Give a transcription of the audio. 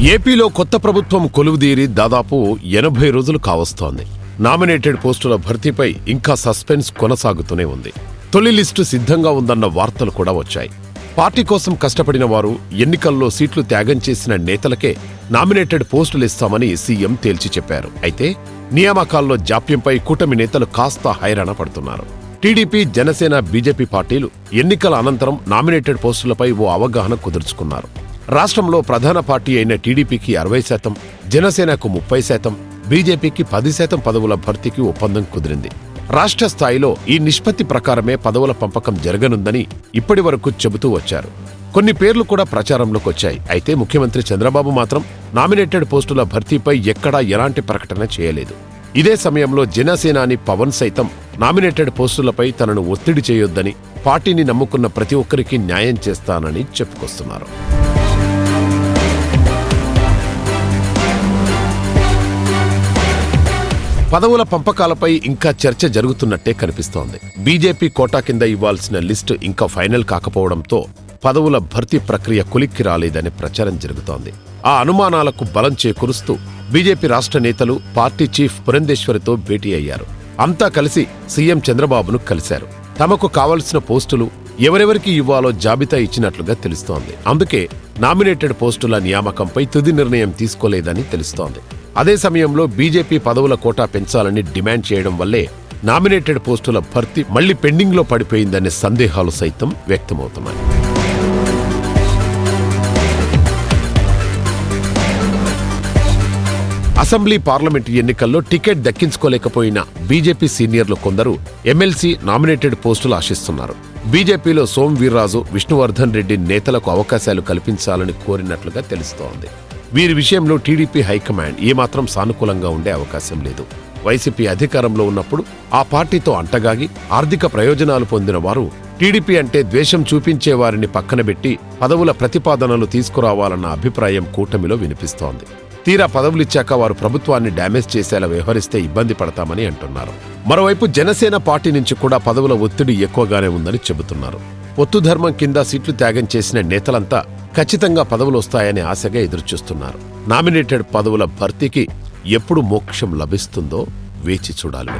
ఏపీలో కొత్త ప్రభుత్వం కొలువుదీరి దాదాపు ఎనభై రోజులు కావస్తోంది. నామినేటెడ్ పోస్టుల భర్తీపై ఇంకా సస్పెన్స్ కొనసాగుతూనే ఉంది. తొలి లిస్టు సిద్ధంగా ఉందన్న వార్తలు కూడా వచ్చాయి. పార్టీ కోసం కష్టపడిన వారు ఎన్నికల్లో సీట్లు త్యాగం చేసిన నేతలకే నామినేటెడ్ పోస్టులు ఇస్తామని సీఎం తేల్చి చెప్పారు. అయితే నియామకాల్లో జాప్యంపై కూటమి నేతలు కాస్త హైరాణ పడుతున్నారు. టీడీపీ జనసేన బీజేపీ పార్టీలు ఎన్నికల అనంతరం నామినేటెడ్ పోస్టులపై ఓ అవగాహన కుదుర్చుకున్నారు. రాష్ట్రంలో ప్రధాన పార్టీ అయిన టీడీపీకి అరవై శాతం జనసేనకు ముప్పై శాతం బీజేపీకి పది శాతం పదవుల భర్తీకి ఒప్పందం కుదిరింది. రాష్ట్ర స్థాయిలో ఈ నిష్పత్తి ప్రకారమే పదవుల పంపకం జరగనుందని ఇప్పటి వరకు చెబుతూ వచ్చారు. కొన్ని పేర్లు కూడా ప్రచారంలోకి వచ్చాయి. అయితే ముఖ్యమంత్రి చంద్రబాబు మాత్రం నామినేటెడ్ పోస్టుల భర్తీపై ఎక్కడా ఎలాంటి ప్రకటన చేయలేదు. ఇదే సమయంలో జనసేనాని పవన్ సైతం నామినేటెడ్ పోస్టులపై తనను ఒత్తిడి చేయొద్దని పార్టీని నమ్ముకున్న ప్రతి ఒక్కరికి న్యాయం చేస్తానని చెప్పుకొస్తున్నారు. పదవుల పంపకాలపై ఇంకా చర్చ జరుగుతున్నట్టే కనిపిస్తోంది. బీజేపీ కోటా కింద ఇవ్వాల్సిన లిస్టు ఇంకా ఫైనల్ కాకపోవడంతో పదవుల భర్తీ ప్రక్రియ కొలిక్కి రాలేదనే ప్రచారం జరుగుతోంది. ఆ అనుమానాలకు బలం చేకూరుస్తూ బీజేపీ రాష్ట్ర నేతలు పార్టీ చీఫ్ పురంధేశ్వరితో భేటీ అయ్యారు. అంతా కలిసి సీఎం చంద్రబాబును కలిశారు. తమకు కావలసిన పోస్టులు ఎవరెవరికి ఇవ్వాలో జాబితా ఇచ్చినట్లుగా తెలుస్తోంది. అందుకే నామినేటెడ్ పోస్టుల నియామకంపై తుది నిర్ణయం తీసుకోలేదని తెలుస్తోంది. అదే సమయంలో బీజేపీ పదవుల కోటా పెంచాలని డిమాండ్ చేయడం వల్లే నామినేటెడ్ పోస్టుల భర్తీ మళ్ళీ పెండింగ్లో పడిపోయిందనే సందేహాలు సైతం వ్యక్తమవుతున్నాయి. అసెంబ్లీ పార్లమెంటు ఎన్నికల్లో టికెట్ దక్కించుకోలేకపోయిన బీజేపీ సీనియర్లు కొందరు ఎమ్మెల్సీ నామినేటెడ్ పోస్టులు ఆశిస్తున్నారు. బీజేపీలో సోమ్ వీర్రాజు విష్ణువర్ధన్ రెడ్డి నేతలకు అవకాశాలు కల్పించాలని కోరినట్లుగా తెలుస్తోంది. వీరి విషయంలో టీడీపీ హైకమాండ్ ఏమాత్రం సానుకూలంగా ఉండే అవకాశం లేదు. వైసీపీ అధికారంలో ఉన్నప్పుడు ఆ పార్టీతో అంటగాగి ఆర్థిక ప్రయోజనాలు పొందిన వారు టీడీపీ అంటే ద్వేషం చూపించే వారిని పక్కనబెట్టి పదవుల ప్రతిపాదనలు తీసుకురావాలన్న అభిప్రాయం కూటమిలో వినిపిస్తోంది. తీరా పదవులిచ్చాక వారు ప్రభుత్వాన్ని డ్యామేజ్ చేసేలా వ్యవహరిస్తే ఇబ్బంది పడతామని అంటున్నారు. మరోవైపు జనసేన పార్టీ నుంచి కూడా పదవుల ఒత్తిడి ఎక్కువగానే ఉందని చెబుతున్నారు. పొత్తుధర్మం కింద సీట్లు త్యాగం చేసిన నేతలంతా ఖచ్చితంగా పదవులు వస్తాయని ఆశగా ఎదురుచూస్తున్నారు. నామినేటెడ్ పదవుల భర్తీకి ఎప్పుడు మోక్షం లభిస్తుందో వేచి చూడాలి